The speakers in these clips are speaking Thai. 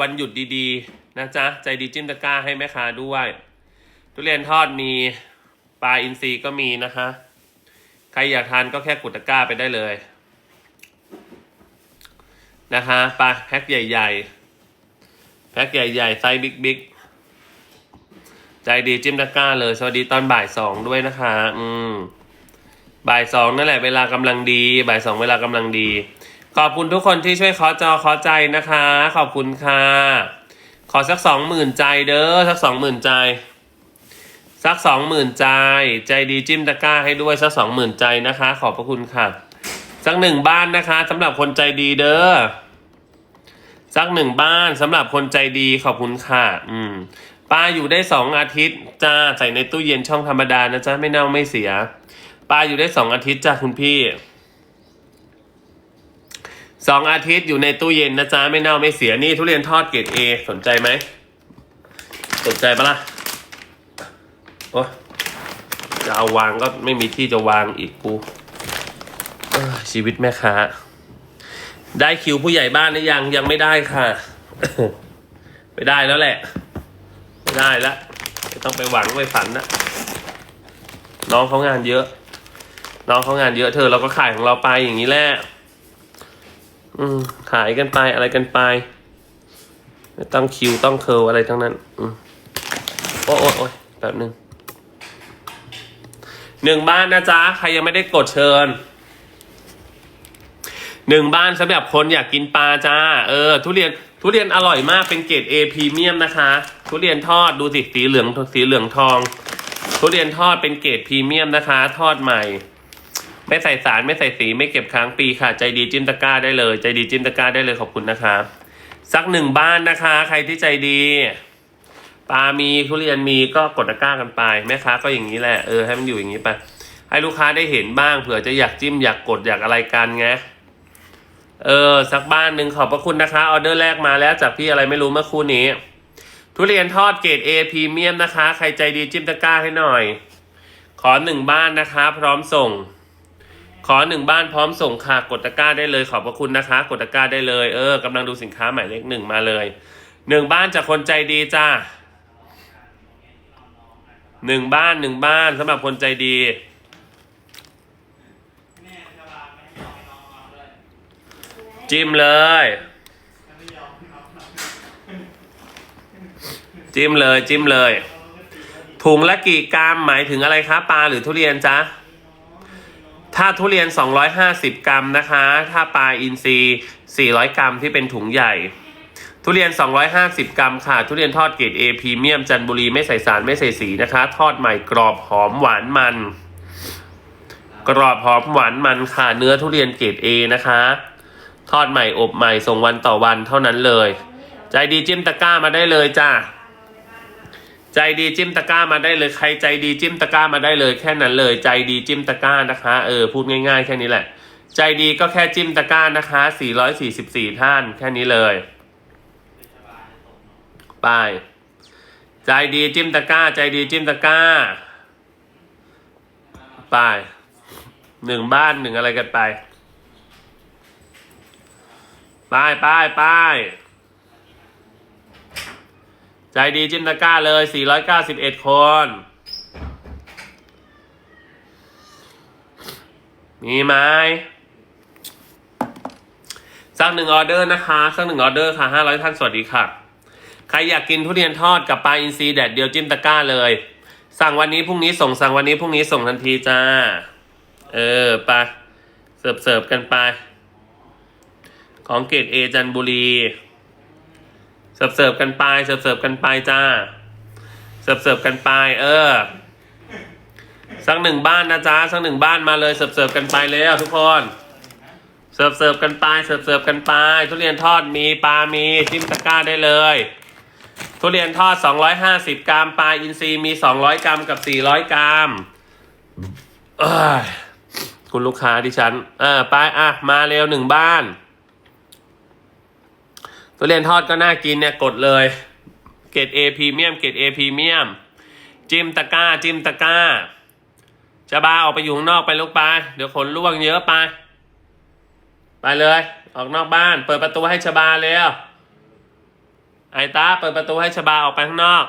วันหยุดดีๆ นะจ๊ะ ใจดีจิ้มตะกร้าให้แม่ค้าด้วย ทุเรียนทอดมีปลาอินทรีก็มีนะคะ ใครอยากทานก็แค่กดตะกร้าไปได้เลยนะคะปลาแพ็คใหญ่ ๆ แพ็คใหญ่ ๆ ไซส์บิ๊กๆ ใจดีจิ้มตะกร้าเลย สวัสดีตอนบ่ายสองด้วยนะคะ อืมบ่ายสองนั่นแหละเวลากำลังดี บ่ายสองเวลากำลังดี ขอบคุณทุกคนที่ช่วยขอจอขอใจนะคะ ขอบคุณค่ะ ขอสักสองหมื่นใจเด้อสักสองหมื่นใจ สักสองหมื่นใจ ใจดีจิ้มตะกร้าให้ด้วยสักสองหมื่นใจนะคะ ขอบพระคุณค่ะ สักหนึ่งบ้านนะคะสำหรับคนใจดีเด้อสักหนึ่งบ้านสำหรับคนใจดีขอบคุณค่ะ อืมปลาอยู่ได้สองอาทิตย์จ้าใส่ในตู้เย็นช่องธรรมดานะจ๊ะไม่เน่าไม่เสียปลาอยู่ได้สองอาทิตย์จ้าคุณพี่ สองอาทิตย์อยู่ในตู้เย็นนะจ๊ะไม่เน่าไม่เสียนี่ทุเรียนทอดเกรดเอสนใจไหมสนใจปะล่ะโอ้จะเอาวางก็ไม่มีที่จะวางอีกกูชีวิตแม่ค้าได้คิวผู้ใหญ่บ้านหรือยังยังไม่ได้ค่ะ ไม่ได้แล้วแหละ ไม่ได้แล้วไม่ต้องไปหวังไปฝันนะน้องเขางานเยอะ น้องเขางานเยอะเธอเราก็ขายของเราไปอย่างนี้แหละ อืมขายกันไปอะไรกันไป ไม่ต้องคิวต้องเคิร์ลอะไรทั้งนั้น อืมโอ้โอ้โอ้ยแป๊บหนึ่งหนึ่งบ้านนะจ๊ะ ใครยังไม่ได้กดเชิญหนึ่งบ้านสำหรับคนอยากกินปลาจ้า เออ ทุเรียนทุเรียนอร่อยมากเป็นเกรด A พรีเมียมนะคะ ทุเรียนทอดดูสิสีเหลืองสีเหลืองทอง ทุเรียนทอดเป็นเกรดพรีเมียมนะคะ ทอดใหม่ ไม่ใส่สารไม่ใส่สีไม่เก็บค้างปีค่ะ ใจดีจิ้มตะกร้าได้เลย ใจดีจิ้มตะกร้าได้เลยขอบคุณนะคะสักหนึ่งบ้านนะคะ ใครที่ใจดีปลามีทุเรียนมีก็กดตะกร้ากันไปแม่ค้าก็อย่างนี้แหละเออให้มันอยู่อย่างนี้ไปให้ลูกค้าได้เห็นบ้างเผื่อจะอยากจิ้มอยากกดอยากอะไรกันไงเออสักบ้านหนึ่งขอบพระคุณนะคะออเดอร์แรกมาแล้วจากพี่อะไรไม่รู้เมื่อคู่นี้ ทุเรียนทอดเกรด A พรีเมียมนะคะ ใครใจดีจิ้มตะกร้าให้หน่อย ขอหนึ่งบ้านนะคะ พร้อมส่ง ขอหนึ่งบ้านพร้อมส่งค่ะกดตะกร้าได้เลยขอบพระคุณนะคะ กดตะกร้าได้เลยเออกำลังดูสินค้าหมายเลขหนึ่งมาเลยหนึ่งบ้านจากคนใจดีจ้าหนึ่งบ้านหนึ่งบ้านสำหรับคนใจดี จิ้มเลย จิ้มเลยจิ้มเลย ถุงละกี่กรัมหมายถึงอะไรคะปลาหรือทุเรียนจ๊ะ ถ้าทุเรียน 250 กรัมนะคะ ถ้าปลาอินทรีย์ 400 กรัมที่เป็นถุงใหญ่ ทุเรียน 250 กรัมค่ะ ทุเรียนทอดเกรด A พรีเมียมจันบุรีไม่ใส่สารไม่ใส่สีนะคะ ทอดใหม่กรอบหอมหวานมัน กรอบหอมหวานมันค่ะ เนื้อทุเรียนเกรด A นะคะ ทอดใหม่อบใหม่ส่งวันต่อวันเท่านั้นเลย ใจดีจิ้มตะกร้ามาได้เลยจ้า ใจดีจิ้มตะกร้ามาได้เลยใครใจดีจิ้มตะกร้ามาได้เลยแค่นั้นเลย ใจดีจิ้มตะกร้านะคะเออพูดง่าย ๆ แค่นี้แหละ ใจดีก็แค่จิ้มตะกร้านะคะ 444 ท่านแค่นี้เลยไปใจดีจิ้มตะกร้า ใจดีจิ้มตะกร้าไปหนึ่งบ้านหนึ่งอะไรกันไป ไปไปไป ใจดีจิ้มตะกร้าเลย 491 คน มีไหมสักหนึ่งออเดอร์นะคะสักหนึ่งออเดอร์ค่ะ 500 ท่านสวัสดีค่ะ ใครอยากกินทุเรียนทอดกับปลาอินทรีแดดเดียวจิ้มตะกร้าเลย สั่งวันนี้พรุ่งนี้ส่งสั่งวันนี้พรุ่งนี้ส่งทันทีจ้า เออไปเสิร์ฟเสิร์ฟกันไป ของเกรดเอจันบุรี เสิร์ฟเสิร์ฟกันไปเสิร์ฟเสิร์ฟกันไปจ้า เสิร์ฟเสิร์ฟกันไป เออ สักหนึ่งบ้านนะจ๊ะสักหนึ่งบ้านมาเลยเสิร์ฟเสิร์ฟกันไปแล้วทุกคนเสิร์ฟเสิร์ฟกันไปเสิร์ฟเสิร์ฟกันไป ทุเรียนทอดมีปลามีจิ้มตะกร้าได้เลย ทุเรียนทอด 250 กรัมปลาอินทรีมี 200 กรัมกับ 400 กรัมคุณลูกค้าดิฉัน เออไปอะมาเร็วหนึ่งบ้าน ทุเรียนทอดก็น่ากินเนี่ยกดเลย เกรด A พรีเมียมเกรด A พรีเมียมจิ้มตะกร้าจิ้มตะกร้าจะบาออกไปอยู่ข้างนอกไปลูกไปเดี๋ยวขนล่วงเยอะไป ไปเลย ออกนอกบ้าน เปิดประตูให้ชบาเลยไอตาเปิดประตูให้ชบาออกไปข้างนอก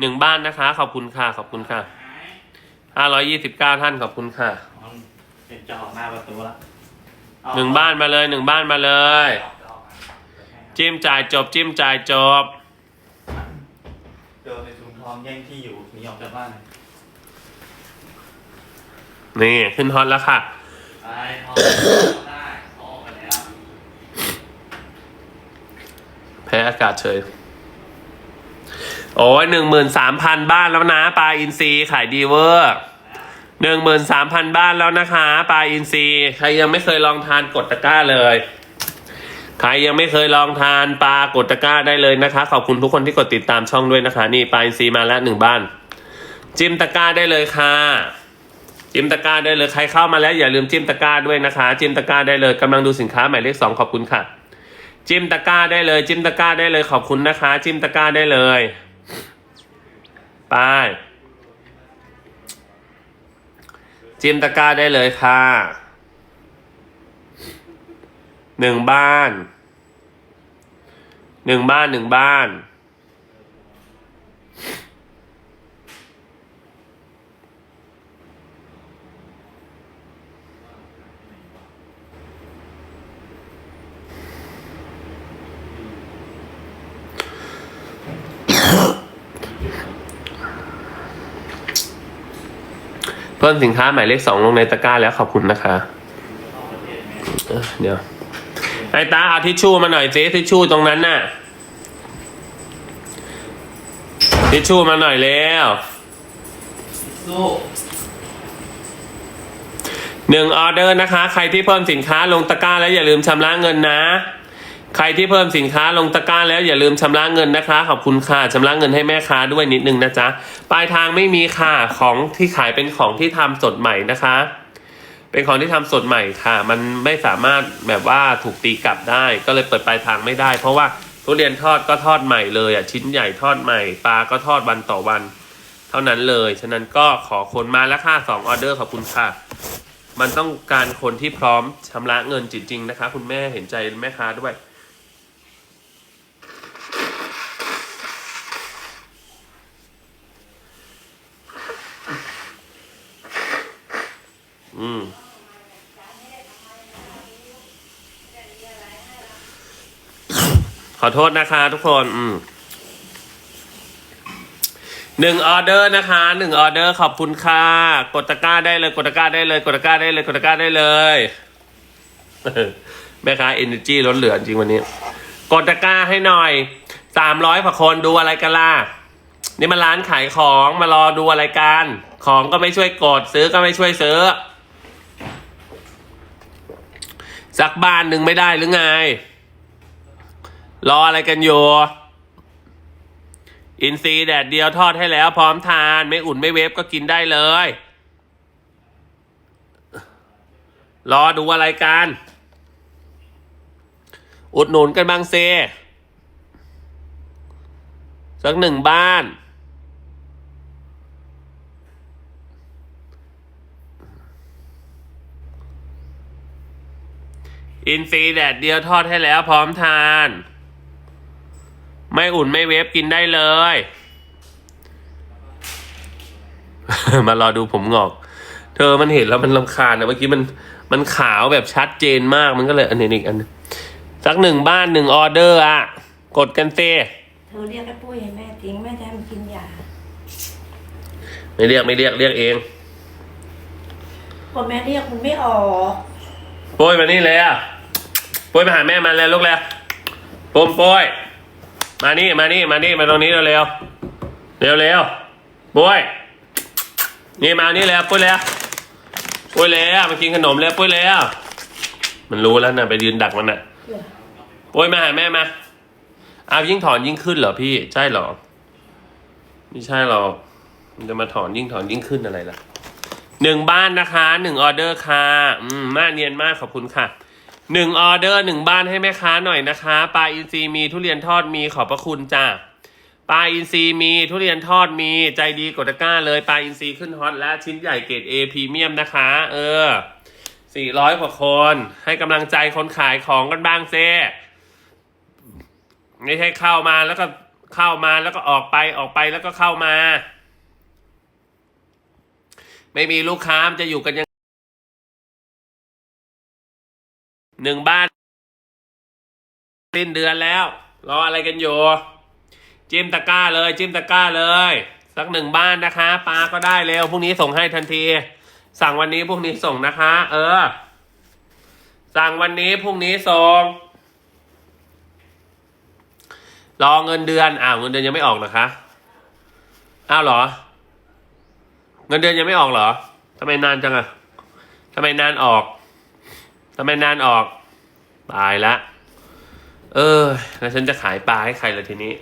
หนึ่งบ้านนะคะ ขอบคุณค่ะขอบคุณค่ะห้าร้อยยี่สิบเก้าท่านขอบคุณค่ะ เป็นจะออกหน้าประตูละ หนึ่งบ้านมาเลยหนึ่งบ้านมาเลย จิ้มจ่ายจบ จิ้มจ่ายจบเดินในถุงทองแย่งที่อยู่หนีออกจากบ้านเลยนี่ขึ้นฮอตแล้วค่ะ ไปทองได้ออกไปแล้วแพ้อากาศเฉย โอ้ยหนึ่งหมื่นสามพันบ้านแล้วนะปลาอินซีขายดีเวอร์ หนึ่งหมื่นสามพันบ้านแล้วนะคะปลาอินซีใครยังไม่เคยลองทานกดตะกร้าเลย ใครยังไม่เคยลองทานปลากดตะกร้าได้เลยนะคะ ขอบคุณทุกคนที่กดติดตามช่องด้วยนะคะ นี่ปลาอินซีมาแล้วหนึ่งบ้าน จิ้มตะกร้าได้เลยค่ะจิ้มตะกร้าได้เลยใครเข้ามาแล้วอย่าลืมจิ้มตะกร้าด้วยนะคะ จิ้มตะกร้าได้เลยกำลังดูสินค้าหมายเลขสองขอบคุณค่ะ จิ้มตะกร้าได้เลย จิ้มตะกร้าได้เลยขอบคุณนะคะ จิ้มตะกร้าได้เลยไป จิ้มตะกร้าได้เลยค่ะหนึ่งบ้านหนึ่งบ้านหนึ่งบ้าน เพิ่มสินค้าหมายเลขสองลงในตะกร้าแล้วขอบคุณนะคะ เดี๋ยวไอ้ตาเอาทิชชู่มาหน่อยสิทิชชู่ตรงนั้นน่ะ ทิชชู่มาหน่อยแล้วหนึ่งออเดอร์นะคะ ใครที่เพิ่มสินค้าลงตะกร้าแล้วอย่าลืมชำระเงินนะ ใครที่เพิ่มสินค้าลงตะกร้าแล้วอย่าลืมชำระเงินนะคะ ขอบคุณค่ะชำระเงินให้แม่ค้าด้วยนิดนึงนะจ๊ะปลายทางไม่มีค่ะของที่ขายเป็นของที่ทำสดใหม่นะคะ เป็นของที่ทำสดใหม่ค่ะ มันไม่สามารถแบบว่าถูกตีกลับได้ ก็เลยเปิดปลายทางไม่ได้ เพราะว่าทุเรียนทอดก็ทอดใหม่เลยอะชิ้นใหญ่ทอดใหม่ปลาก็ทอดวันต่อวัน เท่านั้นเลย ฉะนั้นก็ขอคนมาแล้วค่ะสองออเดอร์ขอบคุณค่ะมันต้องการคนที่พร้อมชำระเงินจริงๆนะคะ คุณแม่เห็นใจแม่ค้าด้วย ขอโทษนะคะทุกคน อืมหนึ่งออเดอร์นะคะหนึ่งออเดอร์ขอบคุณค่ะ กดตะกร้าได้เลย กดตะกร้าได้เลย กดตะกร้าได้เลย กดตะกร้าได้เลยแม่ค้าเอเนจีล้นเหลือจริงวันนี้ กดตะกร้าให้หน่อยสามร้อยกว่าคนดูอะไรกันล่ะนี่มันร้านขายของมารอดูอะไรกัน ของก็ไม่ช่วยกดซื้อก็ไม่ช่วยซื้อสักบ้านหนึ่งไม่ได้หรือไง รออะไรกันอยู่ อินซีแดดเดียวทอดให้แล้ว พร้อมทาน ไม่อุ่นไม่เวฟก็กินได้เลย รอดูอะไรกัน อุดหนุนกันบางเซ สักหนึ่งบ้าน อินซีแดดเดียวทอดให้แล้วพร้อมทาน ไม่อุ่นไม่เวฟกินได้เลย มารอดูผมงอก เธอมันเห็นแล้วมันลำคาญนะเมื่อกี้มันมันขาวแบบชัดเจนมากมันก็เลย อันนี้อีกอันหนึ่งสักหนึ่งบ้านหนึ่งออเดอร์อะ กดกันเซเธอเรียกไอ้ปุ้ยให้แม่ทิ้งแม่จะให้มันกินยาไม่เรียกไม่เรียกเรียกเองพอแม่เรียกมันไม่ออกปุ้ยมานี่เลยอะปุ้ยมาหาแม่มาแล้วลูกแล้วปุ้มปุ้ย มานี่มานี่มานี่มาตรงนี้เร็วเร็วเร็วเร็วปุ้ยนี่มานี่แล้วปุ้ยแล้วปุ้ยแล้วมากินขนมแล้วปุ้ยแล้วมันรู้แล้วนะไปยืนดักมันน่ะปุ้ยมาหาแม่มาอาวยิ่งถอนยิ่งขึ้นเหรอพี่ใช่เหรอไม่ใช่หรอกมันจะมาถอนยิ่งถอนยิ่งขึ้นอะไรล่ะหนึ่งบ้านนะคะหนึ่งออเดอร์ค่ะอืมมาเนียนมากขอบคุณค่ะ หนึ่งออเดอร์หนึ่งบ้านให้แม่ค้าหน่อยนะคะปลาอินทรีมีทุเรียนทอดมีขอบพระคุณจ้าปลาอินทรีมีทุเรียนทอดมีใจดีกดตะกร้าเลยปลาอินทรีขึ้นฮอตและชิ้นใหญ่เกรด A พรีเมียมนะคะ เออสี่ร้อยกว่าคน ให้กำลังใจคนขายของกันบ้างเซ่ไม่ใช่เข้ามาแล้วก็เข้ามาแล้วก็ออกไปออกไปแล้วก็เข้ามา ไม่มีลูกค้ามันจะอยู่กันยัง หนึ่งบ้านสิ้นเดือนแล้ว รออะไรกันอยู่ จิ้มตะกร้าเลย จิ้มตะกร้าเลย สักหนึ่งบ้านนะคะปลาก็ได้เร็วพรุ่งนี้ส่งให้ทันที สั่งวันนี้พรุ่งนี้ส่งนะคะ เออ สั่งวันนี้พรุ่งนี้ส่งรอเงินเดือนอ้าวเงินเดือนยังไม่ออกนะคะอ้าวเหรอ เงินเดือนยังไม่ออกเหรอทำไมนานจังอะทำไมนานออก ทำไมนานออก ตายละ เออ แล้วฉันจะขายปลาให้ใครล่ะทีนี้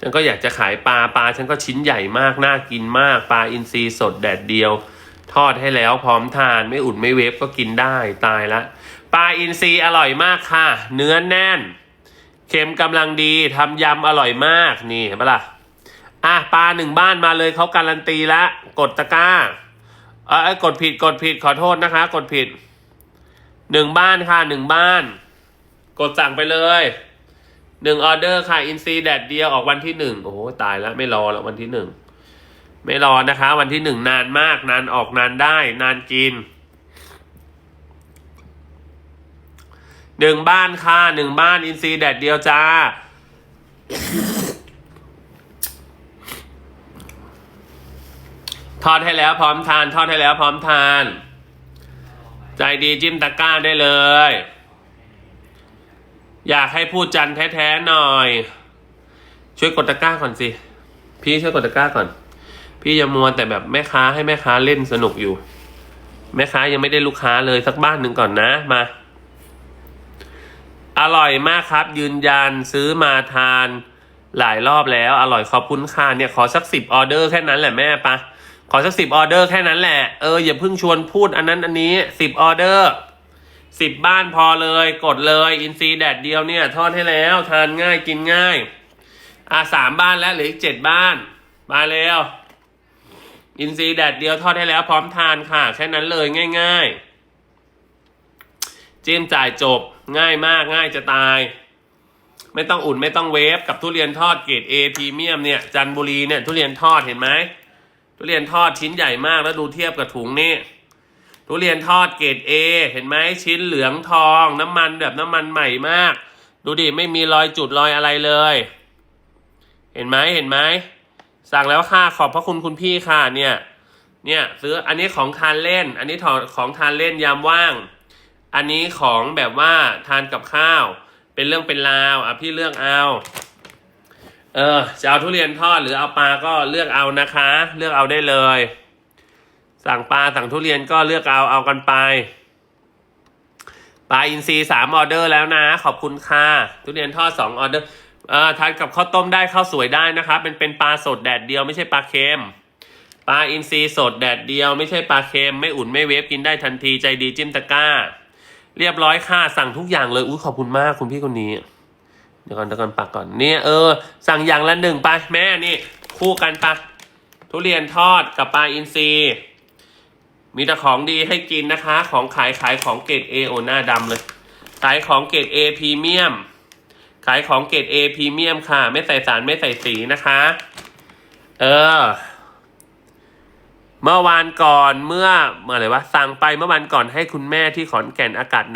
ฉันก็อยากจะขายปลาปลาฉันก็ชิ้นใหญ่มาก น่ากินมาก ปลาอินทรีสดแดดเดียว ทอดให้แล้วพร้อมทานไม่อุ่นไม่เวฟก็กินได้ตายละปลาอินทรีอร่อยมากค่ะ เนื้อแน่น เค็มกำลังดีทำยำอร่อยมากนี่เห็นปะล่ะอะปลาหนึ่งบ้านมาเลยเขาการันตีละ กดตะกร้าเออกดผิดกดผิดขอโทษนะคะ กดผิด หนึ่งบ้านค่ะหนึ่งบ้าน กดสั่งไปเลยหนึ่งออเดอร์ค่ะอินซีแดดเดียวออกวันที่หนึ่งโอ้โหตายแล้วไม่รอแล้ววันที่หนึ่งไม่รอนะคะ วันที่หนึ่งนานมาก นานออกนานได้ นานกินหนึ่งบ้านค่ะหนึ่งบ้านอินซีแดดเดียวจ้าทอดให้แล้วพร้อมทาน ทอดให้แล้วพร้อมทาน ใจดีจิ้มตะกร้าได้เลย อยากให้พูดจันแท้ๆหน่อย ช่วยกดตะกร้าก่อนสิ พี่ช่วยกดตะกร้าก่อน พี่อย่ามัวแต่แบบแม่ค้าให้แม่ค้าเล่นสนุกอยู่ แม่ค้ายังไม่ได้ลูกค้าเลยสักบ้านหนึ่งก่อนนะมา อร่อยมากครับ ยืนยันซื้อมาทานหลายรอบแล้ว อร่อยขอบคุณค่ะเนี่ยขอสักสิบออเดอร์แค่นั้นแหละแม่ปะ ขอสักสิบออเดอร์แค่นั้นแหละ เอออย่าเพิ่งชวนพูดอันนั้นอันนี้สิบออเดอร์สิบบ้านพอเลยกดเลยอินซีแดดเดียวเนี่ย ทอดให้แล้ว ทานง่ายกินง่าย อะสามบ้านแล้วเหลืออีกเจ็ดบ้าน มาเร็วอินซีแดดเดียวทอดให้แล้วพร้อมทานค่ะ แค่นั้นเลยง่าย ๆ จิ้มจ่ายจบง่ายมากง่ายจะตาย ไม่ต้องอุ่นไม่ต้องเวฟกับทุเรียนทอดเกรด A พรีเมียมเนี่ยจันบุรีเนี่ยทุเรียนทอดเห็นไหม ทุเรียนทอดชิ้นใหญ่มากแล้วดูเทียบกับถุงนี่ทุเรียนทอดเกรด A เห็นไหมชิ้นเหลืองทอง น้ำมันแบบน้ำมันใหม่มาก ดูดิไม่มีรอยจุดรอยอะไรเลย เห็นไหมเห็นไหมสั่งแล้วค่ะขอบพระคุณคุณพี่ค่ะเนี่ย เนี่ยซื้ออันนี้ของทานเล่น อันนี้ของของทานเล่นยามว่าง อันนี้ของแบบว่าทานกับข้าว เป็นเรื่องเป็นราวอะพี่เลือกเอา เออจะเอาทุเรียนทอดหรือเอาปลาก็เลือกเอานะคะ เลือกเอาได้เลย สั่งปลาสั่งทุเรียนก็เลือกเอาเอากันไปปลาอินทรีสามออเดอร์แล้วนะ ขอบคุณค่ะทุเรียนทอดสองออเดอร์เอ่อทานกับข้าวต้มได้ข้าวสวยได้นะคะเป็นเป็นปลาสดแดดเดียวไม่ใช่ปลาเค็มปลาอินทรีสดแดดเดียวไม่ใช่ปลาเค็มไม่อุ่นไม่เวฟกินได้ทันทีใจดีจิ้มตะกร้า เรียบร้อยค่ะสั่งทุกอย่างเลยอุ้ยขอบคุณมากคุณพี่คนนี้ เดี๋ยวก่อนเดี๋ยวก่อนปักก่อนเนี่ยเออ สั่งอย่างละหนึ่งไปแม่นี่ คู่กันปะทุเรียนทอดกับปลาอินทรีมีแต่ของดีให้กินนะคะ ของขายขายของเกรดเอโอหน้าดำเลย ขายของเกรดเอพรีเมียม ขายของเกรดเอพรีเมียมค่ะ ไม่ใส่สารไม่ใส่สีนะคะ เออ เมื่อวานก่อนเมื่อเมื่ออะไรวะสั่งไปเมื่อวันก่อนให้คุณแม่ที่ขอนแก่นอากาศหนา